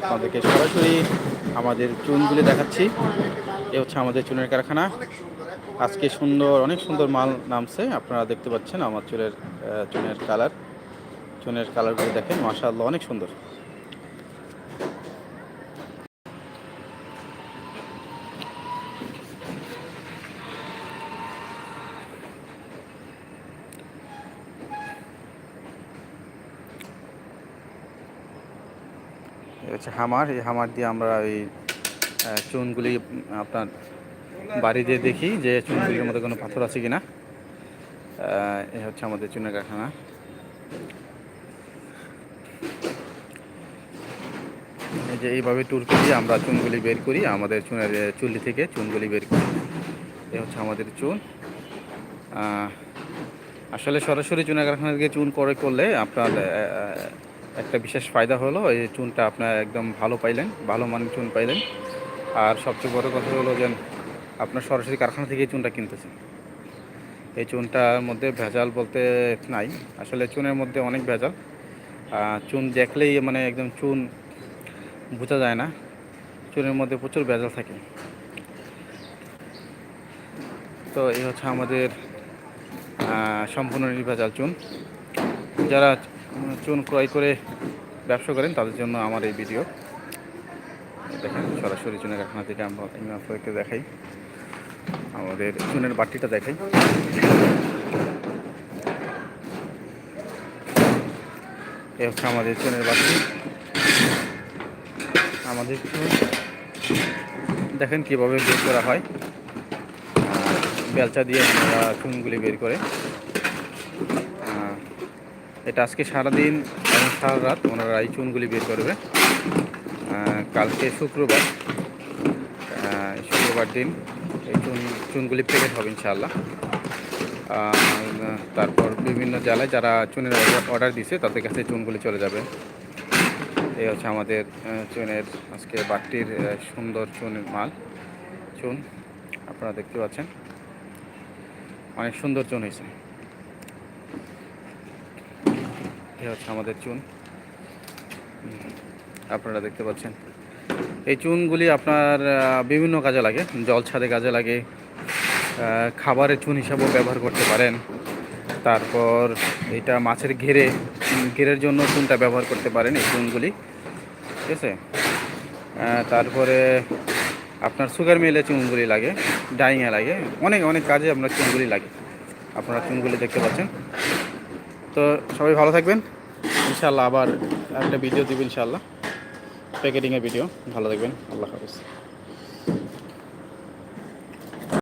আপনাদেরকে সরাসরি আমাদের চুনগুলি দেখাচ্ছি। এ হচ্ছে আমাদের চুনের কারখানা। আজকে সুন্দর, অনেক সুন্দর মাল নামছে। আপনারা দেখতে পাচ্ছেন আমার চুলের চুনের কালার। চুনের কালারগুলো দেখেন, মাশাআল্লাহ, অনেক সুন্দর। হচ্ছে হামার। এই হামার দিয়ে আমরা ওই চুনগুলি আপনার বাড়ি দিয়ে দেখি যে চুনগুলির মধ্যে কোনো পাথর আছে কি না এ হচ্ছে আমাদের চুনের কারখানা। যে এইভাবে টুরকি দিয়ে আমরা চুনগুলি বের করি, আমাদের চুনের চুল্লি থেকে চুনগুলি বের করি। এ হচ্ছে আমাদের চুন। আসলে সরাসরি চুনা কারখানা থেকে চুন করে করলে আপনার একটা বিশেষ ফায়দা হলো, এই চুনটা আপনার একদম ভালো পাইলেন, ভালো মানের চুন পাইলেন। আর সবচেয়ে বড় কথা হলো যে, আপনার সরাসরি কারখানা থেকে চুনটা কিনতেছেন। এই চুনটার মধ্যে ভেজাল বলতে নাই, আসলে চুনের মধ্যে অনেক ভেজাল। চুন দেখলেই মানে একদম চুন বোঝা যায় না, চুনের মধ্যে প্রচুর ভেজাল থাকে। তো এই হচ্ছে আমাদের সম্পূর্ণ নির্ভেজাল চুন। যারা চুন ক্রয় করে ব্যবসা করেন, তাদের জন্য আমার এই ভিডিও। দেখেন, সরাসরি চুনের কারখানা থেকে আমরা আমি আপনাদেরকে দেখাই। আমাদের চুনের বাটিটা দেখাই। এ হচ্ছে আমাদের চুনের বাটি। আমাদের চুন, দেখেন কীভাবে বের করা হয়। বেলচা দিয়ে আমরা চুনগুলি বের করে এটা আজকে সারাদিন এবং সারা রাত ওনারা এই চুনগুলি বের করবে। কালকে শুক্রবার। শুক্রবার দিন এই চুন চুনগুলি প্যাকেট হবে ইনশাআল্লাহ। আহ, তারপর বিভিন্ন জেলায় যারা চুনের অর্ডার দিছে তাদের কাছে চুনগুলি চলে যাবে। এই হচ্ছে আমাদের চুনের আজকে বাটির সুন্দর চুনের মাল চুন। আপনারা দেখতে পাচ্ছেন। অনেক সুন্দর চুন হয়েছে। এই হচ্ছে আমাদের চুন। আপনারা দেখতে পাচ্ছেন। এই চুনগুলি আপনার বিভিন্ন কাজে লাগে। জল ছাদে কাজে লাগে। খাবারের চুন হিসাবেও ব্যবহার করতে পারেন। তারপর এটা মাছের ঘেরে ঘেরের জন্য চুনটা ব্যবহার করতে পারেন এই চুনগুলি। ঠিক আছে? তারপরে আপনার সুগার মিলে চুনগুলি লাগে ডাইংয়ে লাগে। অনেক অনেক কাজে আপনার চুনগুলি লাগে। আপনারা চুনগুলি দেখতে পাচ্ছেন। তো সবাই ভালো থাকবেন। ইনশাল্লাহ আবার একটা ভিডিও দিব ইনশাল্লাহ প্যাকেটিংয়ের ভিডিও ভালো থাকবেন। আল্লাহ হাফিজ।